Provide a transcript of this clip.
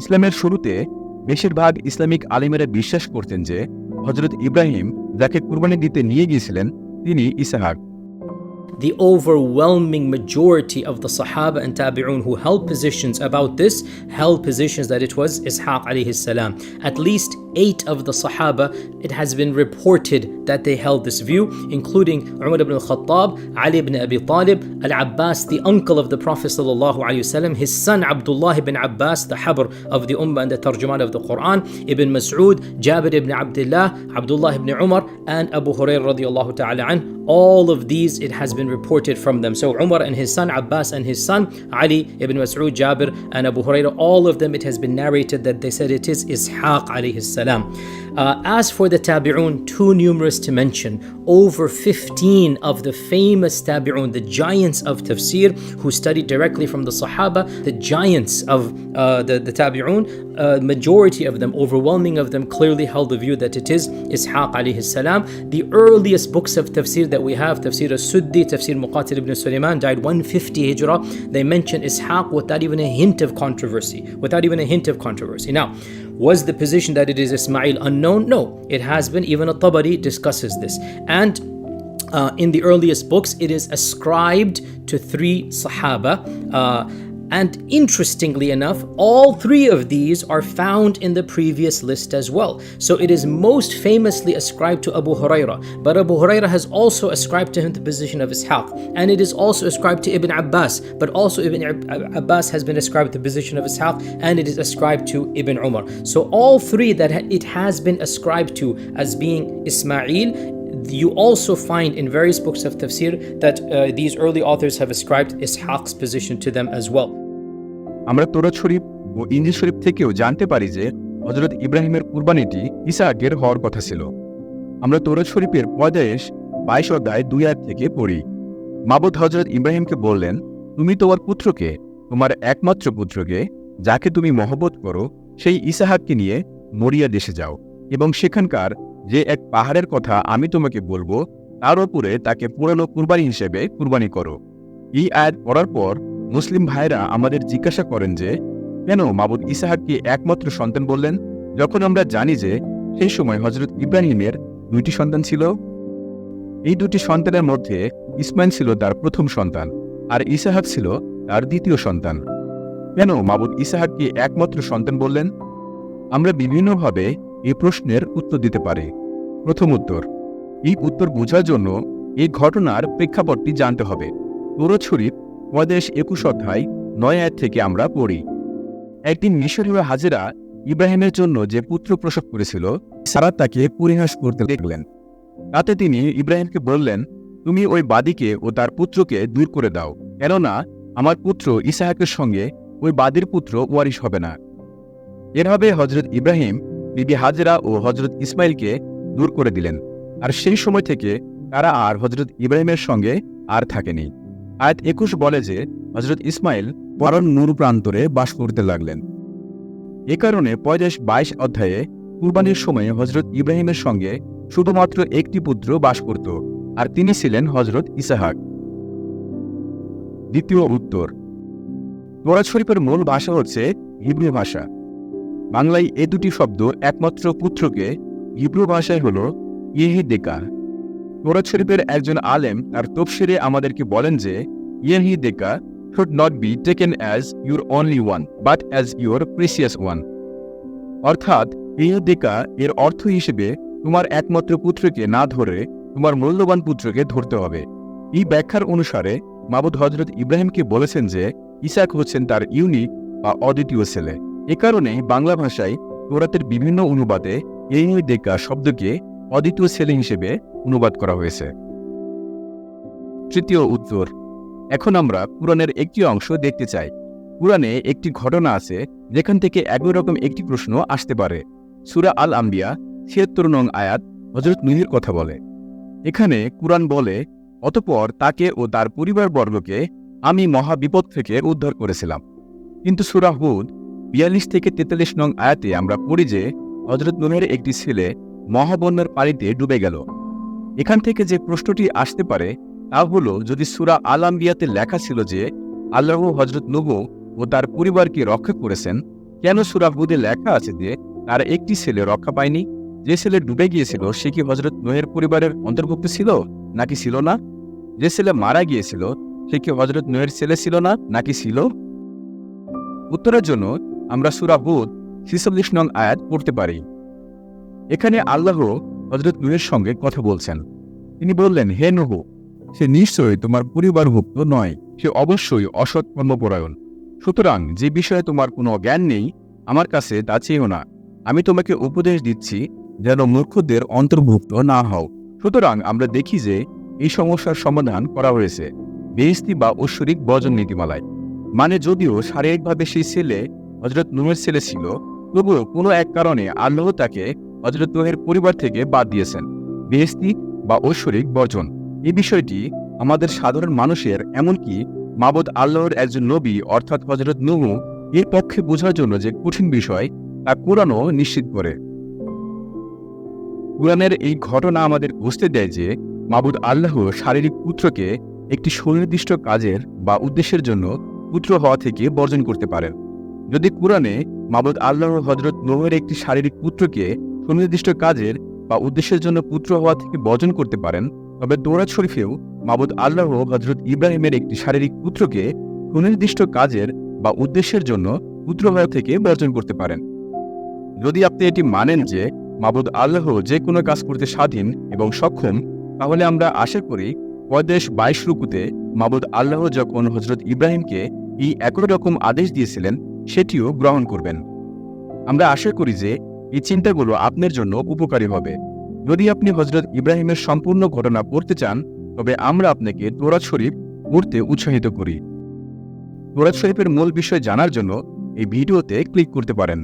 ইসলামের শুরুতে বেশিরভাগ ইসলামিক আলিমেরা বিশ্বাস করতেন যে হজরত ইব্রাহিম যাকে কুরবানি দিতে নিয়ে গিয়েছিলেন তিনি Isahak The overwhelming majority of the Sahaba and Tabi'un who held positions about this held positions that it was Ishaq alayhi salam. At least eight of the Sahaba, it has been reported that they held this view, including Umar ibn al-Khattab, Ali ibn Abi Talib, Al-Abbas, the uncle of the Prophet wasallam, his son Abdullah ibn Abbas, the Habr of the Ummah and the Tarjuman of the Quran, Ibn Mas'ud, Jabir ibn Abdullah, Abdullah ibn Umar, and Abu Hurairah radiallahu ta'ala an. All of these, it has been reported from them. So Umar and his son, Abbas and his son, Ali ibn Mas'ud, Jabir and Abu Hurairah, all of them, it has been narrated that they said it is Ishaq alayhi salam. Uh, as for the tabi'un, too numerous to mention. Over 15 of the famous tabi'un, the giants of tafsir, who studied directly from the Sahaba, the giants of uh, the, the tabi'un, uh, majority of them, overwhelming of them, clearly held the view that it is Ishaq alayhi salam. The earliest books of tafsir that we have, Tafsir al-Suddi, Tafsir Muqatil ibn Sulaiman, died 150 Hijrah. They mention Ishaq without even a hint of controversy, without even a hint of controversy. Now, was the position that it is Ismail unknown? No, it has been. Even At-Tabari discusses this. And uh, in the earliest books, it is ascribed to three Sahaba. Uh, and interestingly enough, all three of these are found in the previous list as well. So it is most famously ascribed to Abu Huraira, but Abu Huraira has also ascribed to him the position of his Ishaq, and it is also ascribed to Ibn Abbas, but also Ibn Abbas has been ascribed the position of his Ishaq, and it is ascribed to Ibn Umar. So all three that it has been ascribed to as being Ismail you also find in various books of tafsir that uh, these early authors have ascribed Ishaq's position to them as well. আমরা তোরাত শরীফ ও ইঞ্জিল শরীফ থেকেও জানতে পারি যে হজরত ইব্রাহিমের কুরবানিটি ইসাহাকের হওয়ার কথা ছিল। আমরা তোরাত শরীফের পয়দায়েশ বাইশ অধ্যায় দুই আয়াত থেকে পড়ি। মাবুদ হজরত ইব্রাহিমকে বললেন তুমি তোমার পুত্রকে তোমার একমাত্র পুত্রকে যাকে তুমি মহব্বত করো সেই ইসাহাককে নিয়ে মরিয়া দেশে যাও। এবং সেখানকার যে এক পাহাড়ের কথা আমি তোমাকে বলব, তার উপরে তাকে পুরানো কুরবানি হিসেবে কুরবানি করো। এই আয়াত পড়ার পর মুসলিম ভাইরা আমাদের জিজ্ঞাসা করেন যে, কেন মাবুদ ইসাহাককে একমাত্র সন্তান বললেন? যখন আমরা জানি যে সেই সময় হজরত ইব্রাহিমের দুইটি সন্তান ছিল, এই দুটি সন্তানের মধ্যে ইসমাইল ছিল তার প্রথম সন্তান আর ইসাহাক ছিল তার দ্বিতীয় সন্তান। কেন মাবুদ ইসাহাককে একমাত্র সন্তান বললেন? আমরা বিভিন্নভাবে এই প্রশ্নের উত্তর দিতে পারি। প্রথম উত্তর, এই উত্তর বোঝার জন্য এই ঘটনার প্রেক্ষাপটটি জানতে হবে। তোরত শরীফ একুশ অধ্যায় নয় আয়াত থেকে আমরা পড়ি। একদিন মিশরীয় হাজেরা ইব্রাহিমের জন্য যে পুত্র প্রসব করেছিল, সারা তাকে পরিহাস করতে দেখলেন। তাতে তিনি ইব্রাহিমকে বললেন, তুমি ওই বাদীকে ও তার পুত্রকে দূর করে দাও, কেননা আমার পুত্র ইসাহাকের সঙ্গে ওই বাদীর পুত্র ওয়ারিশ হবে না। এভাবে হজরত ইব্রাহিম বিবি হাজরা ও হজরত ইসমাইলকে দূর করে দিলেন। আর সেই সময় থেকে তারা আর হজরত ইব্রাহিমের সঙ্গে আর থাকেনি। আয়াত একুশ বলে যে হজরত ইসমাইল পরন নূর প্রান্তরে বাস করতে লাগলেন। এ কারণে পয়দেশ বাইশ অধ্যায়ে কুরবানির সময়ে হজরত ইব্রাহিমের সঙ্গে শুধুমাত্র একটি পুত্র বাস করত, আর তিনি ছিলেন হজরত ইসাহাক। দ্বিতীয় উত্তর। তোরাজ শরীফের মূল ভাষা হচ্ছে হিব্রু ভাষা। বাংলায় এ দুটি শব্দ একমাত্র পুত্রকে হিব্রু ভাষায় হল ইহে দেকা তোরাজ শরীফের একজন আলেম আর তফসিরে আমাদেরকে বলেন যে ইয়েহি দেকা should not be taken as your only one, but as your precious one. অর্থাৎ ইহদেকা এর অর্থ হিসেবে তোমার একমাত্র পুত্রকে না ধরে তোমার মূল্যবান পুত্রকে ধরতে হবে। এই ব্যাখ্যার অনুসারে মাবুদ হজরত ইব্রাহিমকে বলেছেন যে ইসাক হচ্ছেন তার ইউনিক বা অদ্বিতীয় ছেলে। এ কারণে বাংলা ভাষায় তোরাতের বিভিন্ন অনুবাদে এই দেখা শব্দকে অদ্বিতীয় ছেলে হিসেবে অনুবাদ করা হয়েছে। তৃতীয় উত্তর এখন আমরা পুরাণের একটি অংশ দেখতে চাই। পুরাণে একটি ঘটনা আছে যেখান থেকে একই রকম একটি প্রশ্ন আসতে পারে। সুরা আল আম্বিয়া ছিয়াত্তর নং আয়াত হজরত নুহির কথা বলে। এখানে কুরআন বলে, অতপর তাকে ও তার পরিবারবর্গকে আমি মহাবিপদ থেকে উদ্ধার করেছিলাম। কিন্তু সুরা হুদ বিয়াল্লিশ থেকে তেতাল্লিশ নং আয়াতে আমরা পড়ি যে হজরত নুহের একটি ছেলে মহাবন্যার পানিতে ডুবে গেল। এখান থেকে যে প্রশ্নটি আসতে পারে, তা হলো, যদি সুরা আল আম্বিয়াতে লেখা ছিল যে, আল্লাহ হজরত নবু ও তার পরিবারকে রক্ষা করেছেন, কেন সুরা হুদে লেখা আছে যে, তার একটি ছেলে রক্ষা পায়নি? যে ছেলে ডুবে গিয়েছিল, সে কি হজরত নোহের পরিবারের অন্তর্ভুক্ত ছিল, নাকি ছিল না? যে ছেলে মারা গিয়েছিল, সে কি হজরত নোহের ছেলে ছিল না, নাকি ছিল? উত্তরের জন্য আমরা সুরা হুদ ছিচল্লিশ নং আয়াত পড়তে পারি। এখানে আল্লাহ হজরত নুহের সঙ্গে কথা বলছেন। তিনি বললেন, হে নুহ, সে নিশ্চয়ই তোমার পরিবারভুক্ত নয়, সে অবশ্যই অসৎ কর্মপরায়ণ। সুতরাং যে বিষয়ে তোমার কোনো জ্ঞান নেই, আমার কাছে তা চেয়েও না। আমি তোমাকে উপদেশ দিচ্ছি, যেন মূর্খদের অন্তর্ভুক্ত না হও। সুতরাং আমরা দেখি যে এই সমস্যার সমাধান করা হয়েছে। বেহস্তি বা ঐশ্বরিক বজন নীতিমালায়। মানে যদিও শারীরিকভাবে সেই ছেলে হজরত নুহের ছেলে ছিল, তবুও কোনো এক কারণে আল্লাহ তাকে হজরত নুহের পরিবার থেকে বাদ দিয়েছেন। বেহস্তি বা ঐশ্বরিক বর্জন। এই বিষয়টি আমাদের সাধারণ মানুষের এমনকি মাবদ আল্লাহর একজন নবী অর্থাৎ হজরত নুহু, এর পক্ষে বোঝার জন্য যে কঠিন বিষয় তা কোরআনও নিশ্চিত করে। কোরআনের এই ঘটনা আমাদের বুঝতে দেয় যে মাবুদ আল্লাহ শারীরিক পুত্রকে একটি সুনির্দিষ্ট কাজের বা উদ্দেশ্যের জন্য পুত্র হওয়া থেকে বর্জন করতে পারেন। যদি কোরআনে মাবুদ আল্লাহ হজরত নোহের একটি শারীরিক পুত্রকে সুনির্দিষ্ট কাজের বা উদ্দেশ্যের জন্য পুত্র হওয়া থেকে বর্জন করতে পারেন, তবে দৌরাত শরীফেও মাবুদ আল্লাহ হজরত ইব্রাহিমের একটি শারীরিক পুত্রকে সুনির্দিষ্ট কাজের বা উদ্দেশ্যের জন্য পুত্র হওয়া থেকে বর্জন করতে পারেন। যদি আপনি এটি মানেন যে মাবুদ আল্লাহ যে কোনো কাজ করতে স্বাধীন এবং সক্ষম, তাহলে আমরা আশা করি পয়দেশ বাইশ রুকুতে মাবুদ আল্লাহ যখন হজরত ইব্রাহিমকে এই একই রকম আদেশ দিয়েছিলেন সেটিও গ্রহণ করবেন। আমরা আশা করি যে এই চিন্তাগুলো আপনার জন্য উপকারী হবে। যদি আপনি হজরত ইব্রাহিমের সম্পূর্ণ ঘটনা পড়তে চান, তবে আমরা আপনাকে তোরাজ শরীফ পড়তে উৎসাহিত করি। তোরাজ শরীফের মূল বিষয় জানার জন্য এই ভিডিওতে ক্লিক করতে পারেন।